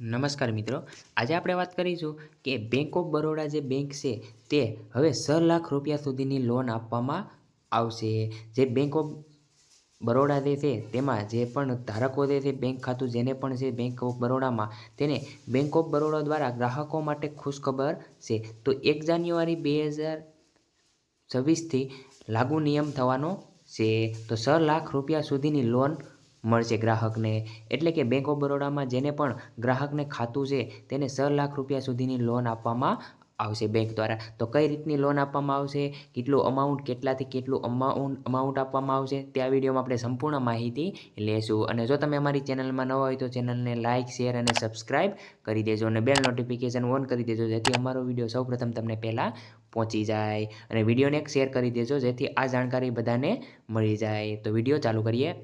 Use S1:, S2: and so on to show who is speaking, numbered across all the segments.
S1: નમસ્કાર મિત્રો, આજે આપણે વાત કરીશું કે બેંક ઓફ બરોડા જે બેંક છે, તે હવે છ લાખ રૂપિયા સુધીની લોન આપવામાં આવશે. જે બેંક ઓફ બરોડા જે છે, તેમાં જે પણ ધારકો જે છે બેંક ખાતું જેને પણ છે બેંક ઓફ બરોડામાં તેને બેંક ઓફ બરોડા દ્વારા ગ્રાહકો માટે ખુશખબર છે. તો એક જાન્યુઆરી બે હજાર છવ્વીસથી લાગુ નિયમ થવાનો છે. તો છ લાખ રૂપિયા સુધીની લોન મળશે ગ્રાહકને. એટલે કે બેંક ઓફ બરોડામાં જેને પણ ગ્રાહકને ખાતું છે, તેને સર લાખ રૂપિયા સુધીની લોન આપવામાં આવશે બેંક દ્વારા. તો કઈ રીતની લોન આપવામાં આવશે? કેટલું અમાઉન્ટ કેટલાથી કેટલું અમાઉન્ટ અમાઉન્ટ આપવામાં આવશે? તે આ વિડીયોમાં આપણે સંપૂર્ણ માહિતી લેશું. અને જો તમે અમારી ચેનલમાં નવા હોય તો ચેનલને લાઇક શેર અને સબસ્ક્રાઇબ કરી દેજો. અને બેલ નોટિફિકેશન ઓન કરી દેજો, જેથી અમારો વીડિયો સૌપ્રથમ તમને પહેલાં પહોંચી જાય. અને વિડીયોને એક શેર કરી દેજો, જેથી આ જાણકારી બધાને મળી જાય. તો વીડિયો ચાલુ કરીએ.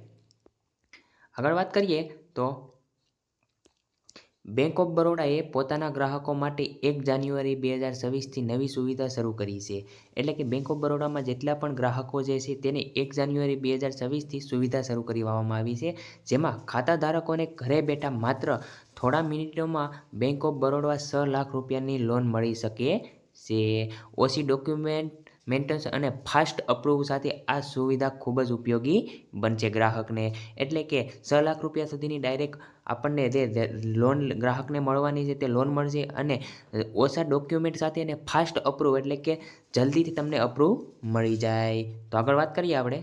S1: આગળ વાત કરીએ તો બેંક ઓફ બરોડાએ પોતાના ગ્રાહકો માટે એક જાન્યુઆરી બે હજાર છવ્વીસથી નવી સુવિધા શરૂ કરી છે. એટલે કે બેંક ઓફ બરોડામાં જેટલા પણ ગ્રાહકો જે છે તેને એક જાન્યુઆરી બે હજાર છવ્વીસથી સુવિધા શરૂ કરવામાં આવી છે. જેમાં ખાતા ધારકોને ઘરે બેઠા માત્ર થોડા મિનિટોમાં બેંક ઓફ બરોડા છ લાખ રૂપિયાની લોન મળી શકે છે. ઓછી ડોક્યુમેન્ટ મેન્ટેનન્સ અને ફાસ્ટ અપ્રૂવ સાથે આ સુવિધા ખૂબ જ ઉપયોગી બનશે ગ્રાહકને. એટલે કે છ લાખ રૂપિયા સુધીની ડાયરેક્ટ આપણને જે લોન ગ્રાહકને મળવાની છે તે લોન મળશે અને ઓછા ડોક્યુમેન્ટ સાથે અને ફાસ્ટ અપ્રૂવ એટલે કે જલ્દીથી તમને અપ્રૂવ મળી જાય. તો આગળ વાત કરીએ આપણે.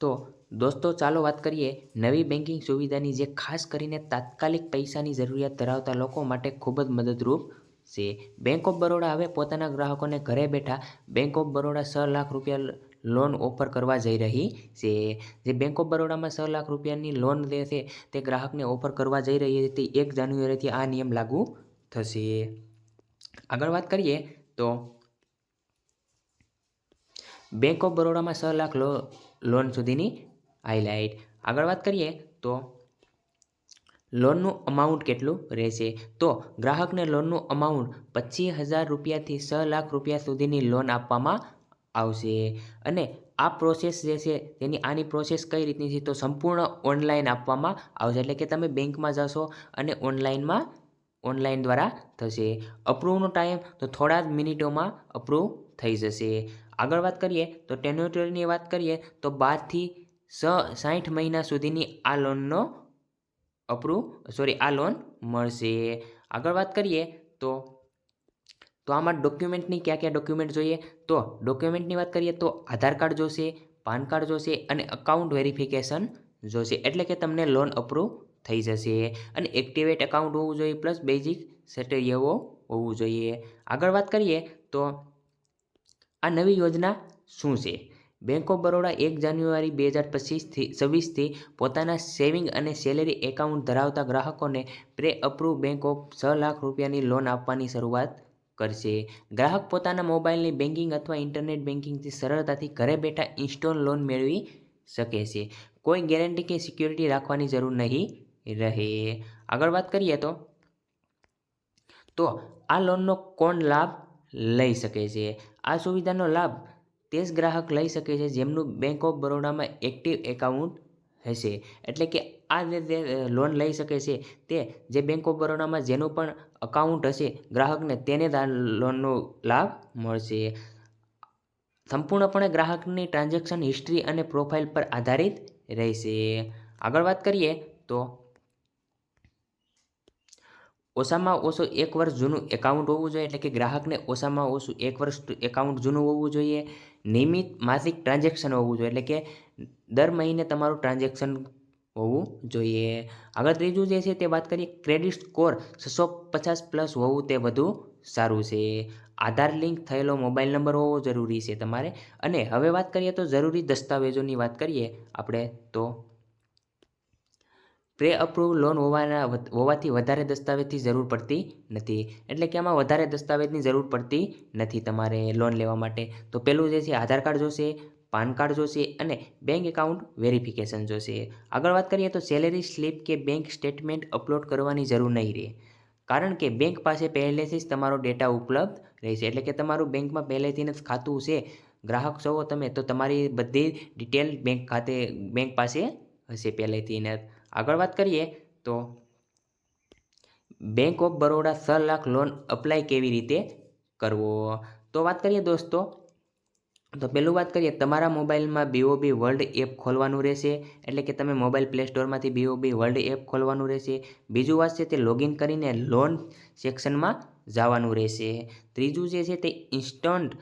S1: તો દોસ્તો ચાલો વાત કરીએ નવી બેન્કિંગ સુવિધાની જે ખાસ કરીને તાત્કાલિક પૈસાની જરૂરિયાત ધરાવતા લોકો માટે ખૂબ જ મદદરૂપ છે. બેંક ઓફ બરોડા હવે પોતાના ગ્રાહકોને ઘરે બેઠા બેંક ઓફ બરોડા છ લાખ રૂપિયા લોન ઓફર કરવા જઈ રહી છે. જે બેંક ઓફ બરોડામાં છ લાખ રૂપિયાની લોન લે છે, તે ગ્રાહકને ઓફર કરવા જઈ રહી છે તે એક જાન્યુઆરીથી આ નિયમ લાગુ થશે. આગળ વાત કરીએ તો બેંક ઓફ બરોડામાં છ લાખ લોન સુધીની હાઇલાઇટ આગળ વાત કરીએ તો લોનનું અમાઉન્ટ કેટલું રહેશે? તો ગ્રાહકને લોનનું અમાઉન્ટ પચીસ હજાર રૂપિયાથી છ લાખ રૂપિયા સુધીની લોન આપવામાં આવશે. અને આ પ્રોસેસ જે છે, તેની આની પ્રોસેસ કઈ રીતની છે તો સંપૂર્ણ ઓનલાઈન આપવામાં આવશે. એટલે કે તમે બેંકમાં જશો અને ઓનલાઈનમાં ઓનલાઈન દ્વારા થશે. અપ્રૂવનો ટાઈમ તો થોડા જ મિનિટોમાં અપ્રૂવ થઈ જશે. આગળ વાત કરીએ તો ટેનોટરીની વાત કરીએ તો બારથી સ સાઠ મહિના સુધીની આ લોનનો અપ્રૂવ, સોરી, આ લોન મળશે. આગળ વાત કરીએ તો તો આમાં ડોક્યુમેન્ટની કયા કયા ડોક્યુમેન્ટ જોઈએ? તો ડોક્યુમેન્ટની વાત કરીએ તો આધાર કાર્ડ જોશે, પાન કાર્ડ જોશે અને અકાઉન્ટ વેરિફિકેશન જોશે. એટલે કે તમને લોન અપ્રૂવ થઈ જશે. અને એક્ટિવેટ એકાઉન્ટ હોવું જોઈએ પ્લસ બેઝિક સેટેરિયવો હોવું જોઈએ. આગળ વાત કરીએ તો આ નવી યોજના શું છે? બેંક ઓફ બરોડા એક જાન્યુઆરી બે હજાર પચીસથી, છવ્વીસથી પોતાના સેવિંગ અને સેલેરી એકાઉન્ટ ધરાવતા ગ્રાહકોને પ્રે અપ્રૂવ બેંક ઓફ છ લાખ રૂપિયાની લોન આપવાની શરૂઆત કરશે. ગ્રાહક પોતાના મોબાઈલની બેન્કિંગ અથવા ઇન્ટરનેટ બેન્કિંગથી સરળતાથી ઘરે બેઠા ઇન્સ્ટોલ લોન મેળવી શકે છે. કોઈ ગેરંટી કે સિક્યોરિટી રાખવાની જરૂર નહીં રહે. આગળ વાત કરીએ તો તો આ લોનનો કોણ લાભ લઈ શકે છે? આ સુવિધાનો લાભ તે જ ગ્રાહક લઈ શકે છે, જેમનું બેંક ઓફ બરોડામાં એક્ટિવ એકાઉન્ટ હશે. એટલે કે આ જે લોન લઈ શકે છે, તે જે બેંક ઓફ બરોડામાં જેનું પણ અકાઉન્ટ હશે, ગ્રાહકને તેને જ લોનનો લાભ મળશે. સંપૂર્ણપણે ગ્રાહકની ટ્રાન્ઝેક્શન હિસ્ટ્રી અને પ્રોફાઇલ પર આધારિત રહેશે. આગળ વાત કરીએ તો ઓછામાં ઓછું એક વર્ષ જૂનું એકાઉન્ટ હોવું જોઈએ, એટલે કે ગ્રાહકને ઓછામાં ઓછું એક વર્ષ એકાઉન્ટ જૂનું હોવું જોઈએ. નિયમિત માસિક ટ્રાન્ઝેક્શન હોવું જોઈએ, એટલે કે દર મહિને તમારું ટ્રાન્ઝેક્શન હોવું જોઈએ. આગળ ત્રીજું જે છે તે વાત કરીએ ક્રેડિટ સ્કોર છસો પચાસ પ્લસ હોવું તે વધુ સારું છે. આધાર લિંક થયેલો મોબાઈલ નંબર હોવો જરૂરી છે તમારે. અને હવે વાત કરીએ તો જરૂરી દસ્તાવેજોની વાત કરીએ આપણે તો પ્રે અપ્રૂવ લોન હોવાના હોવાથી વધારે દસ્તાવેજની જરૂર પડતી નથી. એટલે કે આમાં વધારે દસ્તાવેજની જરૂર પડતી નથી તમારે લોન લેવા માટે. તો પહેલું જે છે, આધાર કાર્ડ જોશે, પાન કાર્ડ જોશે અને બેંક એકાઉન્ટ વેરિફિકેશન જોશે. આગળ વાત કરીએ તો સેલેરી સ્લિપ કે બેંક સ્ટેટમેન્ટ અપલોડ કરવાની જરૂર નહીં રહે. કારણ કે બેંક પાસે પહેલેથી જ તમારો ડેટા ઉપલબ્ધ રહેશે. એટલે કે તમારું બેંકમાં પહેલેથી જ ખાતું છે ગ્રાહક છો તમે, તો તમારી બધી ડિટેલ બેંક ખાતે બેંક પાસે હશે પહેલેથી ને આગળ વાત કરીએ તો બેંક ઓફ બરોડા છ લાખ લોન અપ્લાય કેવી રીતે કરવો? તો વાત કરીએ દોસ્તો, તો પહેલું વાત કરીએ, તમારા મોબાઈલમાં બીઓબી વર્લ્ડ એપ ખોલવાનું રહેશે, એટલે કે તમે મોબાઈલ પ્લે સ્ટોરમાંથી બીઓબી વર્લ્ડ એપ ખોલવાનું રહેશે. બીજું વાત છે તે લોગિન કરીને લોન સેક્શનમાં જવાનું રહેશે. ત્રીજું જે છે તે ઇન્સ્ટન્ટ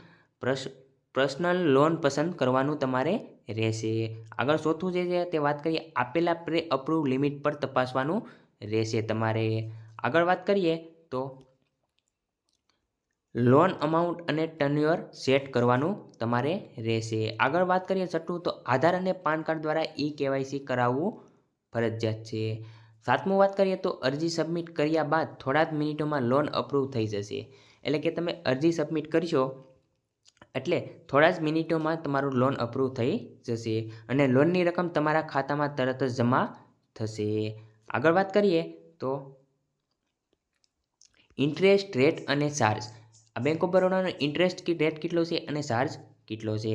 S1: પર્સનલ લોન પસંદ કરવાનું તમારે રહેશે. આગળ ચોથું જે છે તે વાત કરીએ, આપેલા પ્રે અપ્રૂવ લિમિટ પર તપાસવાનું રહેશે તમારે. આગળ વાત કરીએ તો લોન અમાઉન્ટ અને ટર્નયોર સેટ કરવાનું તમારે રહેશે. આગળ વાત કરીએ છઠ્ઠું તો આધાર અને પાન કાર્ડ દ્વારા ઈ કેવાયસી કરાવવું ફરજિયાત છે. સાતમું વાત કરીએ તો અરજી સબમિટ કર્યા બાદ થોડા જ મિનિટોમાં લોન અપ્રૂવ થઈ જશે. એટલે કે તમે અરજી સબમિટ કરશો એટલે થોડા જ મિનિટોમાં તમારું લોન અપ્રૂવ થઈ જશે અને લોનની રકમ તમારા ખાતામાં તરત જ જમા થશે. આગળ વાત કરીએ તો ઇન્ટરેસ્ટ રેટ અને ચાર્જ આ બેંક ઓફ બરોડાનો ઇન્ટરેસ્ટ રેટ કેટલો છે અને ચાર્જ કેટલો છે?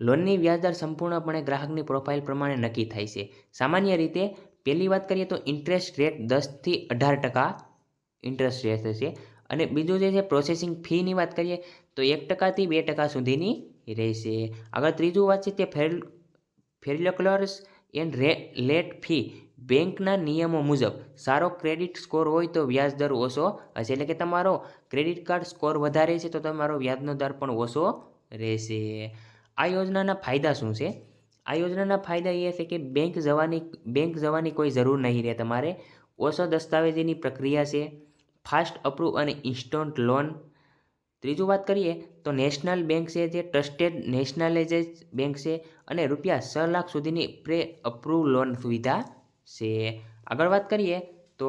S1: લોનની વ્યાજદર સંપૂર્ણપણે ગ્રાહકની પ્રોફાઇલ પ્રમાણે નક્કી થાય છે. સામાન્ય રીતે પહેલી વાત કરીએ તો ઇન્ટરેસ્ટ રેટ દસથી અઢાર ટકા ઇન્ટરેસ્ટ રેટ થશે. અને બીજું જે છે પ્રોસેસિંગ ફીની વાત કરીએ તો એક ટકાથી બે ટકા સુધીની રહેશે. આગળ ત્રીજું વાત છે તે ફેર ફેરિલોક્લર્સ એન્ડ રે, લેટ ફી બેંકના નિયમો મુજબ સારો ક્રેડિટ સ્કોર હોય તો વ્યાજ દર ઓછો હશે. એટલે કે તમારો ક્રેડિટ કાર્ડ સ્કોર વધારે છે તો તમારો વ્યાજનો દર પણ ઓછો રહેશે. આ યોજનાના ફાયદા શું છે? આ યોજનાના ફાયદા એ છે કે બેંક જવાની બેંક જવાની કોઈ જરૂર નહીં રહે. તમારે ઓછો દસ્તાવેજીની પ્રક્રિયા છે, ફાસ્ટ અપ્રૂવ અને ઇન્સ્ટન્ટ લોન ત્રીજું વાત કરીએ તો નેશનલ બેંક છે, જે ટ્રસ્ટેડ નેશનલાઇઝેજ બેંક છે અને રૂપિયા છ લાખ સુધીની પ્રે અપ્રૂવ લોન સુવિધા છે. આગળ વાત કરીએ તો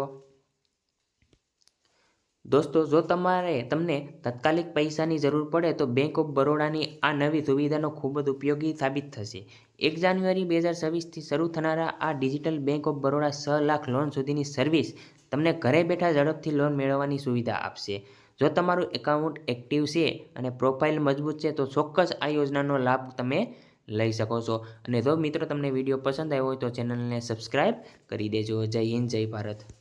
S1: દોસ્તો, જો તમારે તમને તાત્કાલિક પૈસાની જરૂર પડે તો બેંક ઓફ બરોડાની આ નવી સુવિધાનો ખૂબ જ ઉપયોગી સાબિત થશે. એક જાન્યુઆરી બે હજાર છવ્વીસથી શરૂ થનારા આ ડિજિટલ બેંક ઓફ બરોડા છ લાખ લોન સુધીની સર્વિસ તમને ઘરે બેઠા ઝડપથી લોન મેળવવાની સુવિધા આપશે. જો તમારું એકાઉન્ટ એક્ટિવ છે અને પ્રોફાઇલ મજબૂત છે, તો ચોક્કસ આ યોજનાનો લાભ તમે લઈ શકો છો. અને જો મિત્રો તમને વીડિયો પસંદ આવ્યો હોય તો ચેનલને સબસ્ક્રાઈબ કરી દેજો. જય હિન્દ, જય ભારત.